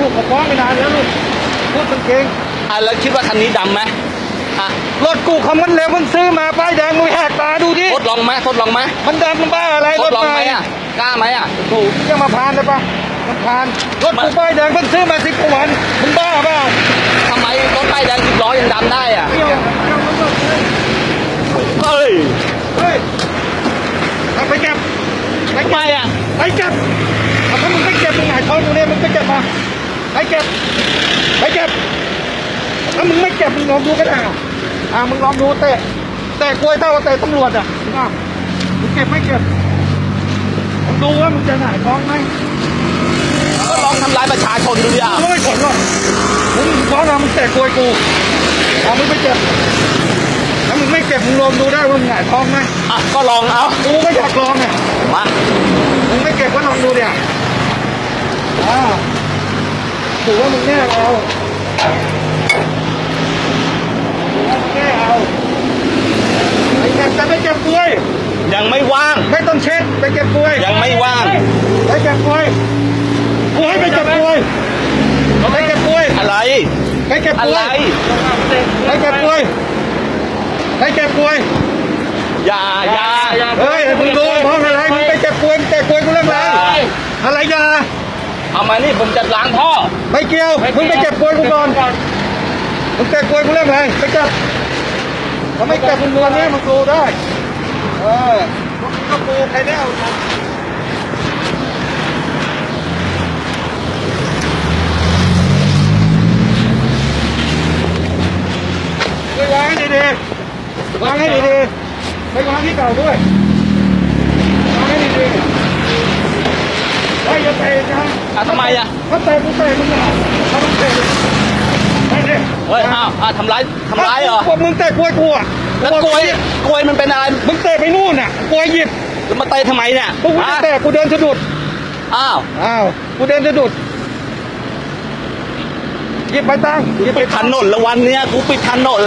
ถูกเขาฟ้องไปนานแล้วลูกพูดเป็นเก่งอะแล้วคิดว่าคันนี้ดำไหมอะรถกูเขามันเร็วมึงซื้อมาป้ายแดงมึงแหกตาดูดิทดลองไหมทดลองไหมมันดำมันบ้าอะไรทรดถลองไหมใอะกล้าไหมอะโอ้โหจะมาพานเลยปะมันพานรถกูป้ายแดงเพิ่งซื้อมาสิบกว่าวันมึงบ้าเปล่าทำไมรถป้ายแดงสิบล้อยังดำได้อะเที่ยวเที่ยวมันแบบนี้เฮ้ยเฮ้ยเอาไปเก็บไปทำเก็ไมบอะไปเก็บเอาถ้ามึงไม่เก็บมึงหายท้องกูเนี่ยมึงไปเก็บมา ไปเก็บไปเก็บถ้ามึงไม่เก็บมึงลองดูก็ได้อะอ่ามึงลองดูเตะเตะกล้วยเท่ากับเตะตำรวจอะมึงอะมึงเก็บไม่เก็บมึงดูว่ามึงจะหายท้องไหมก็ลองทำร้ายประชาชนดูดิอะกูไม่สนหรอกมึงฟ้องนะมึงเตะกล้วยกูเอามึงไม่เก็บถ้ามึงไม่เก็บมึงลองดูได้ว่ามึงหายท้องไหมอะก็ลองเอากูไม่อยากลองอะมา มึงไม่เก็บก็ลองดูเนี่ยอ่า ถือว่ามึงแน่เอาถือว่ามึงแน่เอาไปเก็บแต่ไปเก็บกล้วย ยังไม่ว่าง ไม่ต้องเช็ดไปเก็บกล้วยยังไม่ว่าง ไปเก็บกล้วยกูให้ไปเก็บกล้วยไปเก็บกล้วยอะไรไปเก็บกอะล้ไรวยไปเก็บกล้วยไปเก็บกล้วยอย่าอย่าเฮ้ยมึงดูเพราะอะไรมึงไปเก็บกล้วยมึงเตะกล้วยกูเรื่องอะไรอะไรอยา เอามานี่ผมจะล้างท่อ ไม่เกี่ยวมึงไปเก็บกล้วยกูก่อนมึงเตะกล้วยกูเรื่องอะไรไปเก็บถ้าไม่เก็บมึงนวลนี้มึงดูได้ เออมึงก็ปูใครได้เอาทำไปวางให้ดีๆวางให้ดีๆไปวางที่เก่าด้วย ไมอะถ้าเตะกูเตะมึงอะถ้ามึงเตะไปดิเฮ้ยอ้าวอ้าวทำร้ายทำร้ายเหรอ พวกมึงเตะกล้วยกูอะแล้วกลวยกลวยมันเป็นอะไรมึงเตะไปนู่นอะกล้วยหยิบแล้วมาเตะทำไมเนี่ยพวกกูจะฮะเตะกูเดินสะดุด อ้าว อ้าว กูเดินสะดุดหยิบไปตังค์หยิบไปปิดถนนแล้ววันเนี้ยกูปิดถนน